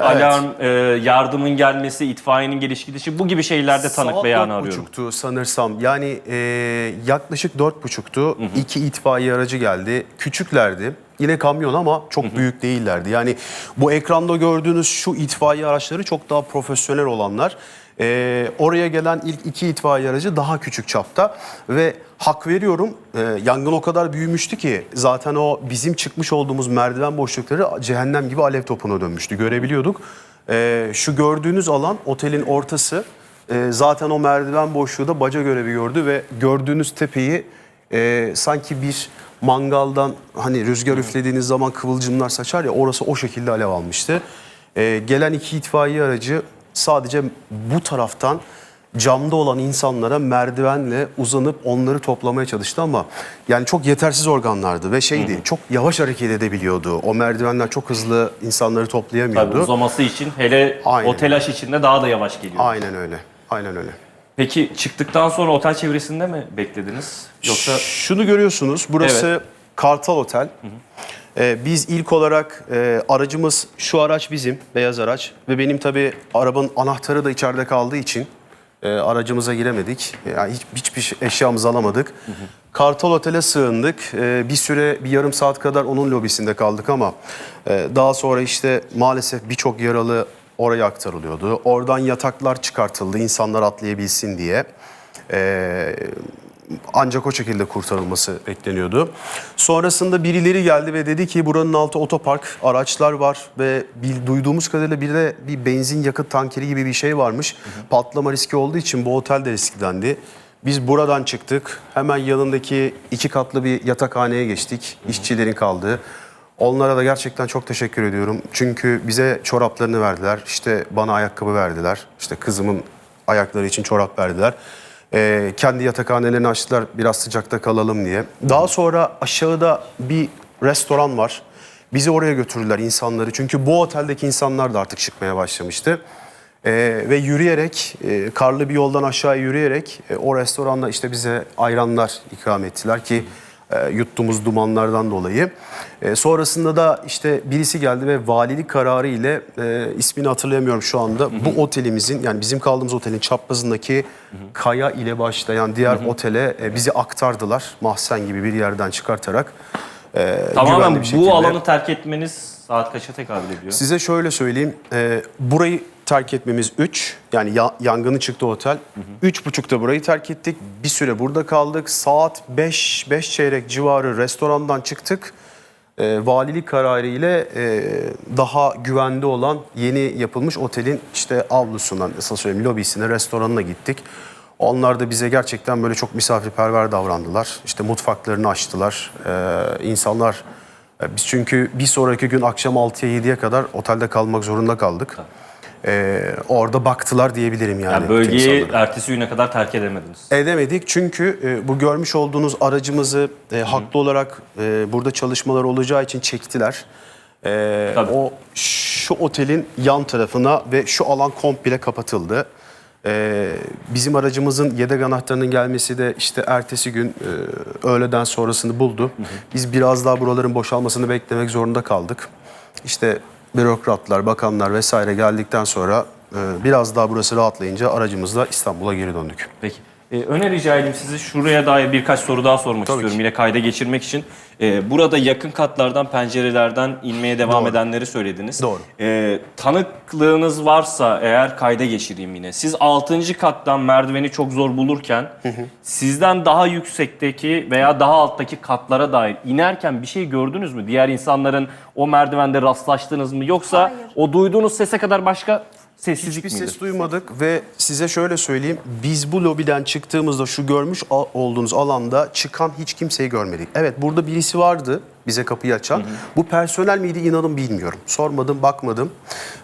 Alarm, e, yardımın gelmesi, itfaiyenin geliş gidişi bu gibi şeylerde tanık Saat beyanı dört arıyorum. buçuktu sanırsam. Yani e, yaklaşık dört buçuktu. İki itfaiye aracı geldi. Küçüklerdi. Yine kamyon ama çok büyük değillerdi. Yani bu ekranda gördüğünüz şu itfaiye araçları çok daha profesyonel olanlar. E, oraya gelen ilk iki itfaiye aracı daha küçük çapta ve hak veriyorum e, yangın o kadar büyümüştü ki zaten o bizim çıkmış olduğumuz merdiven boşlukları cehennem gibi alev topuna dönmüştü görebiliyorduk. E, şu gördüğünüz alan otelin ortası. E, zaten o merdiven boşluğu da baca görevi gördü ve gördüğünüz tepeyi e, sanki bir mangaldan hani rüzgar üflediğiniz zaman kıvılcımlar saçar ya orası o şekilde alev almıştı. E, gelen iki itfaiye aracı sadece bu taraftan camda olan insanlara merdivenle uzanıp onları toplamaya çalıştı ama yani çok yetersiz organlardı ve şeydi çok yavaş hareket edebiliyordu. O merdivenler çok hızlı insanları toplayamıyordu. Tabii uzaması için hele Aynen. o telaş içinde daha da yavaş geliyor. Aynen öyle. Aynen öyle. Peki çıktıktan sonra otel çevresinde mi beklediniz? Yoksa Şunu görüyorsunuz. Burası Kartal Otel. Ee, biz ilk olarak e, aracımız şu araç bizim beyaz araç ve benim tabii arabanın anahtarı da içeride kaldığı için e, aracımıza giremedik. Yani hiç, hiçbir eşyamızı alamadık. Kartal Otel'e sığındık. E, bir süre bir yarım saat kadar onun lobisinde kaldık ama e, daha sonra işte maalesef birçok yaralı oraya aktarılıyordu. Oradan yataklar çıkartıldı insanlar atlayabilsin diye. E, ancak o şekilde kurtarılması bekleniyordu. Sonrasında birileri geldi ve dedi ki buranın altı otopark, araçlar var ve bil- duyduğumuz kadarıyla bir de bir benzin yakıt tankeri gibi bir şey varmış. Patlama riski olduğu için bu otel de risklendi. Biz buradan çıktık. Hemen yanındaki iki katlı bir yatakhaneye geçtik. İşçilerin kaldığı. Onlara da gerçekten çok teşekkür ediyorum. Çünkü bize çoraplarını verdiler. İşte bana ayakkabı verdiler. İşte kızımın ayakları için çorap verdiler. Ee, kendi yatakhanelerini açtılar biraz sıcakta kalalım diye. Daha sonra aşağıda bir restoran var. Bizi oraya götürdüler insanları. Çünkü bu oteldeki insanlar da artık çıkmaya başlamıştı. Ee, ve yürüyerek, e, karlı bir yoldan aşağı yürüyerek e, o restoranda işte bize ayranlar ikram ettiler ki e, yuttuğumuz dumanlardan dolayı. E, sonrasında da işte birisi geldi ve valilik kararı ile e, ismini hatırlayamıyorum şu anda. Bu otelimizin yani bizim kaldığımız otelin çaprazındaki kaya ile başlayan diğer otele e, bizi aktardılar. Mahzen gibi bir yerden çıkartarak. e, tamamen bu şekilde. alanı terk etmeniz saat kaça tekabül ediyor? Size şöyle söyleyeyim. e, burayı terk etmemiz 3. Yani ya- yangını çıktı otel. Üç buçukta burayı terk ettik. Bir süre burada kaldık. Saat 5, 5 çeyrek civarı restorandan çıktık. E, valilik kararı ile e, daha güvende olan yeni yapılmış otelin işte avlusundan, nasıl söyleyeyim lobisine, restoranına gittik. Onlar da bize gerçekten böyle çok misafirperver davrandılar. İşte mutfaklarını açtılar. E, insanlar e, Biz çünkü bir sonraki gün akşam 6'ya 7'ye kadar otelde kalmak zorunda kaldık. Ee, orada baktılar diyebilirim yani. yani bölgeyi insanlara. ertesi güne kadar terk edemediniz. Edemedik çünkü e, bu görmüş olduğunuz aracımızı e, haklı olarak e, burada çalışmalar olacağı için çektiler. E, Tabii. o şu otelin yan tarafına ve şu alan komple kapatıldı. E, bizim aracımızın yedek anahtarının gelmesi de işte ertesi gün e, öğleden sonrasını buldu. Biz biraz daha buraların boşalmasını beklemek zorunda kaldık. İşte bürokratlar, bakanlar vesaire geldikten sonra e, biraz daha burası rahatlayınca aracımızla İstanbul'a geri döndük. Peki. Ee, öne rica edeyim size şuraya dair birkaç soru daha sormak Tabii istiyorum ki. yine kayda geçirmek için. Ee, burada yakın katlardan pencerelerden inmeye devam Doğru. edenleri söylediniz. Doğru. Ee, tanıklığınız varsa eğer kayda geçireyim yine. Siz 6. kattan merdiveni çok zor bulurken sizden daha yüksekteki veya daha alttaki katlara dair inerken bir şey gördünüz mü? Diğer insanların o merdivende rastlaştınız mı? Yoksa Hayır. o duyduğunuz sese kadar başka sessizlik Hiçbir miydi? ses duymadık ve size şöyle söyleyeyim. Biz bu lobiden çıktığımızda şu görmüş olduğunuz alanda çıkan hiç kimseyi görmedik. Evet burada birisi vardı bize kapıyı açan. Bu personel miydi inanın bilmiyorum. Sormadım, bakmadım.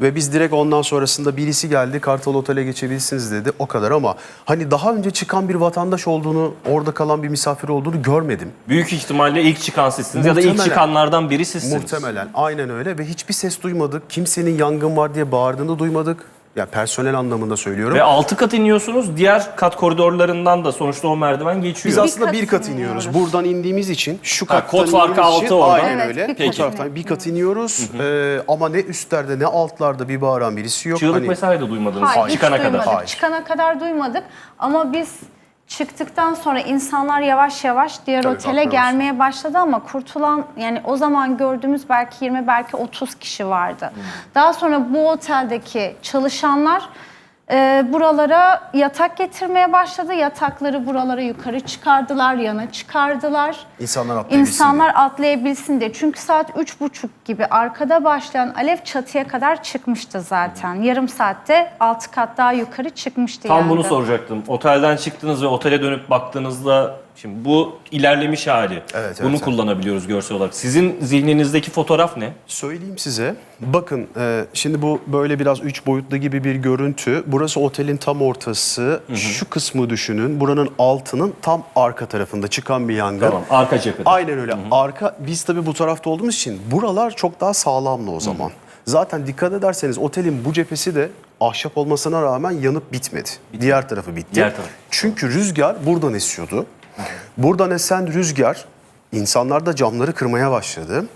Ve biz direkt ondan sonrasında birisi geldi Kartal Otel'e geçebilirsiniz dedi. O kadar ama hani daha önce çıkan bir vatandaş olduğunu, orada kalan bir misafir olduğunu görmedim. Büyük ihtimalle ilk çıkan sizsiniz ya da ilk Muhtemelen. çıkanlardan biri sizsiniz. Muhtemelen aynen öyle ve hiçbir ses duymadık. Kimsenin yangın var diye bağırdığını duymadık. Yani personel anlamında söylüyorum. Ve altı kat iniyorsunuz. Diğer kat koridorlarından da sonuçta o merdiven geçiyor. Biz aslında kat bir kat iniyoruz. iniyoruz. Buradan indiğimiz için şu Ha, kattan kod farkı indiğimiz altı için, orada. Aynen Evet, öyle. bir kat taraftan bir kat iniyoruz. Ee, ama ne üstlerde ne altlarda bir bağıran birisi yok. Çığlık Hani- vesaire de duymadınız Hayır, hiç çıkana kadar. duymadık. Hayır. Çıkana kadar duymadık ama biz çıktıktan sonra insanlar yavaş yavaş diğer Tabii, otele gelmeye başladı ama kurtulan yani o zaman gördüğümüz belki 20 belki 30 kişi vardı. Hmm. Daha sonra bu oteldeki çalışanlar e, buralara yatak getirmeye başladı. Yatakları buralara yukarı çıkardılar, yana çıkardılar. İnsanlar atlayabilsin İnsanlar atlayabilsin diye. Çünkü saat üç buçuk gibi arkada başlayan alev çatıya kadar çıkmıştı zaten. Yarım saatte altı kat daha yukarı çıkmıştı Tam yani. bunu soracaktım. Otelden çıktınız ve otele dönüp baktığınızda şimdi bu ilerlemiş hali. Evet, Bunu evet. kullanabiliyoruz görsel olarak. Sizin zihninizdeki fotoğraf ne? Söyleyeyim size. Bakın e, şimdi bu böyle biraz üç boyutlu gibi bir görüntü. Burası otelin tam ortası. Şu kısmı düşünün. Buranın altının tam arka tarafında çıkan bir yangın. Tamam. Arka cephede. Aynen öyle. Arka biz tabii bu tarafta olduğumuz için buralar çok daha sağlamlı o zaman. Zaten dikkat ederseniz otelin bu cephesi de ahşap olmasına rağmen yanıp bitmedi. Diğer tarafı bitti. Diğer tarafı. Çünkü rüzgar buradan esiyordu. Buradan esen rüzgar insanlar da camları kırmaya başladı.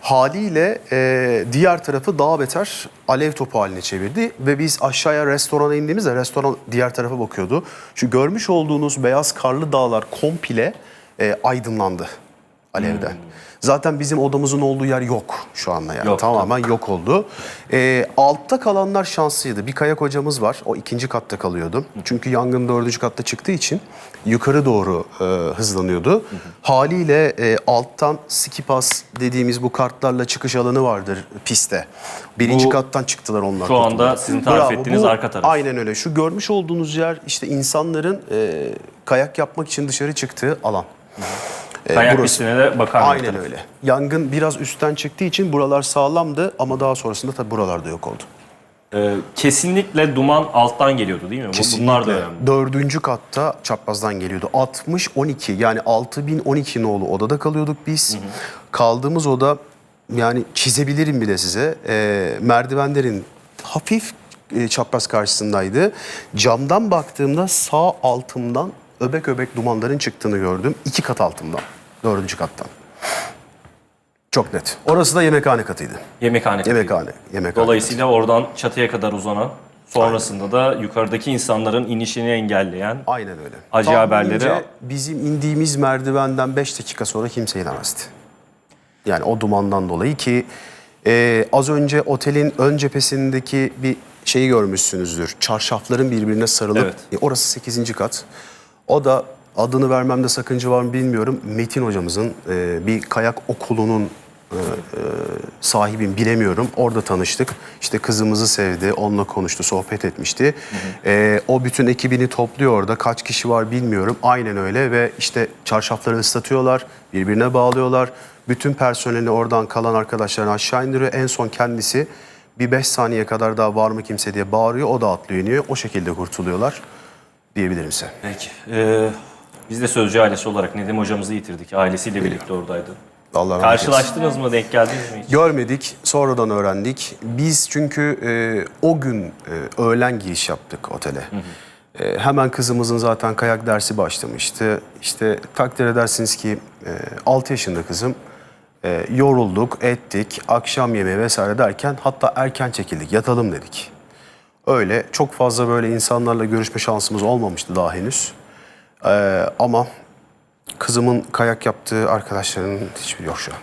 Haliyle e, diğer tarafı daha beter alev topu haline çevirdi ve biz aşağıya restorana indiğimizde restoran diğer tarafa bakıyordu. Şu görmüş olduğunuz beyaz karlı dağlar komple e, aydınlandı alevden. Zaten bizim odamızın olduğu yer yok şu anda yani. Yok, Tamamen yok oldu. Ee, altta kalanlar şanslıydı. Bir kayak hocamız var. O ikinci katta kalıyordu. Çünkü yangın dördüncü katta çıktığı için yukarı doğru e, hızlanıyordu. Haliyle e, alttan ski pass dediğimiz bu kartlarla çıkış alanı vardır piste. Birinci Bu- kattan çıktılar onlar. Şu anda sizin tarif ettiğiniz bu- arka taraf. Aynen öyle. Şu görmüş olduğunuz yer işte insanların e, kayak yapmak için dışarı çıktığı alan. E, Kayak burası. pistine de bakar mı Aynen taraf? öyle. Yangın biraz üstten çıktığı için buralar sağlamdı ama daha sonrasında tabii buralarda yok oldu. Ee, kesinlikle duman alttan geliyordu değil mi? Bu- Bunlar da önemli. Dördüncü katta çaprazdan geliyordu. 60-12 yani 6012 nolu odada kalıyorduk biz. Kaldığımız oda yani çizebilirim bile size. Ee, merdivenlerin hafif e, çapraz karşısındaydı. Camdan baktığımda sağ altımdan öbek öbek dumanların çıktığını gördüm. İki kat altımdan. Dördüncü kattan. Çok net. Orası da yemekhane katıydı. Yemekhane. katıydı. Yemekhane. yemekhane Dolayısıyla oradan çatıya kadar uzanan, sonrasında da yukarıdaki insanların inişini engelleyen Aynen öyle. Acı Tahminimce haberleri- bizim indiğimiz merdivenden 5 dakika sonra kimse inemezdi. Yani o dumandan dolayı ki e, az önce otelin ön cephesindeki bir şeyi görmüşsünüzdür. Çarşafların birbirine sarılıp Evet. e, orası 8. kat. O da adını vermemde sakınca var mı bilmiyorum. Metin hocamızın e, bir kayak okulunun e, e, sahibim bilemiyorum. Orada tanıştık. İşte kızımızı sevdi, onunla konuştu, sohbet etmişti. E, o bütün ekibini topluyor orada. Kaç kişi var bilmiyorum. Aynen öyle ve işte çarşafları ıslatıyorlar, birbirine bağlıyorlar. Bütün personeli oradan kalan arkadaşlarını aşağı indiriyor. En son kendisi bir 5 saniye kadar daha var mı kimse diye bağırıyor. O da atlıyor iniyor. O şekilde kurtuluyorlar diyebilirim size. Peki. Ee, biz de Sözcü ailesi olarak Nedim hocamızı yitirdik. Ailesiyle birlikte oradaydı. Allah rahmet eylesin. Karşılaştınız mı? Denk geldiniz mi hiç? Görmedik, sonradan öğrendik. Biz çünkü e, o gün e, öğlen giriş yaptık otele. E, hemen kızımızın zaten kayak dersi başlamıştı. İşte takdir edersiniz ki e, 6 yaşında kızım. E, yorulduk, ettik, akşam yemeği vesaire derken hatta erken çekildik, yatalım dedik. Öyle çok fazla böyle insanlarla görüşme şansımız olmamıştı daha henüz. E, ama kızımın kayak yaptığı arkadaşlarının hiçbiri yok şu an.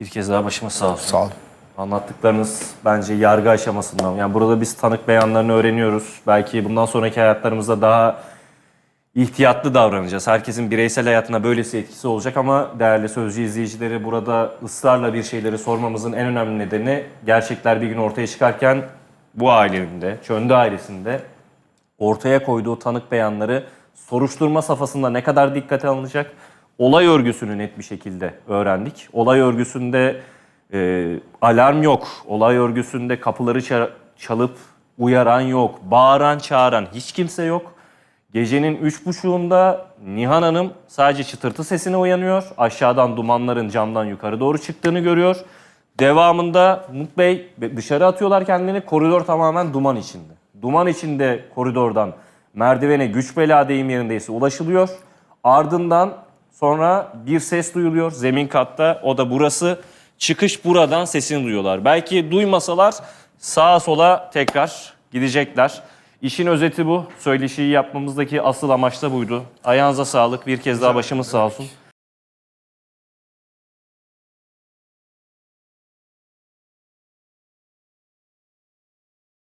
Bir kez daha başıma sağ olsun. Sağ olun. Anlattıklarınız bence yargı aşamasından. Yani burada biz tanık beyanlarını öğreniyoruz. Belki bundan sonraki hayatlarımızda daha ihtiyatlı davranacağız. Herkesin bireysel hayatına böylesi etkisi olacak ama değerli sözcü izleyicileri burada ısrarla bir şeyleri sormamızın en önemli nedeni gerçekler bir gün ortaya çıkarken bu ailenin de, Çöndü ailesinde ortaya koyduğu tanık beyanları soruşturma safhasında ne kadar dikkate alınacak? Olay örgüsünü net bir şekilde öğrendik. Olay örgüsünde e, alarm yok. Olay örgüsünde kapıları ça- çalıp uyaran yok. Bağıran çağıran hiç kimse yok. Gecenin üç buçuğunda Nihan Hanım sadece çıtırtı sesine uyanıyor. Aşağıdan dumanların camdan yukarı doğru çıktığını görüyor. Devamında Umut Bey dışarı atıyorlar kendini. Koridor tamamen duman içinde. Duman içinde koridordan merdivene güç bela deyim yerindeyse ulaşılıyor. Ardından sonra bir ses duyuluyor zemin katta. O da burası. Çıkış buradan sesini duyuyorlar. Belki duymasalar sağa sola tekrar gidecekler. İşin özeti bu. Söyleşiyi yapmamızdaki asıl amaç da buydu. Ayağınıza sağlık. Bir kez daha başımız sağ olsun.